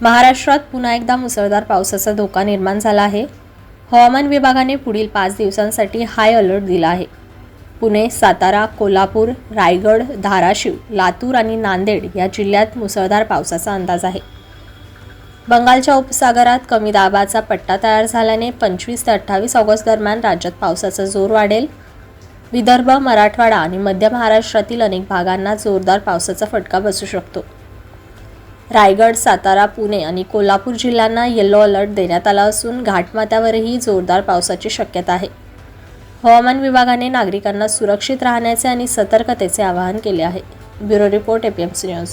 महाराष्ट्रात पुन्हा एकदा मुसळधार पावसाचा धोका निर्माण झाला आहे. हवामान विभागाने पुढील पाच दिवसांसाठी हाय अलर्ट दिला आहे. पुणे सातारा कोल्हापूर रायगड धाराशिव लातूर आणि नांदेड या जिल्ह्यात मुसळधार पावसाचा अंदाज आहे. बंगालच्या उपसागरात कमी दाबाचा पट्टा तयार झाल्याने पंचवीस ते अठ्ठावीस ऑगस्ट दरम्यान राज्यात पावसाचा जोर वाढेल. विदर्भ मराठवाडा आणि मध्य महाराष्ट्रातील अनेक भागांना जोरदार पावसाचा फटका बसू शकतो. रायगड सातारा पुणे आणि कोल्हापूर जिल्ह्यांना येलो अलर्ट देण्यात आला असून घाटमाथ्यावरही जोरदार पावसाची शक्यता आहे. हवामान विभागाने नागरिकांना सुरक्षित राहण्याचे आणि सतर्कतेचे आवाहन केले आहे. Bureau report APMC news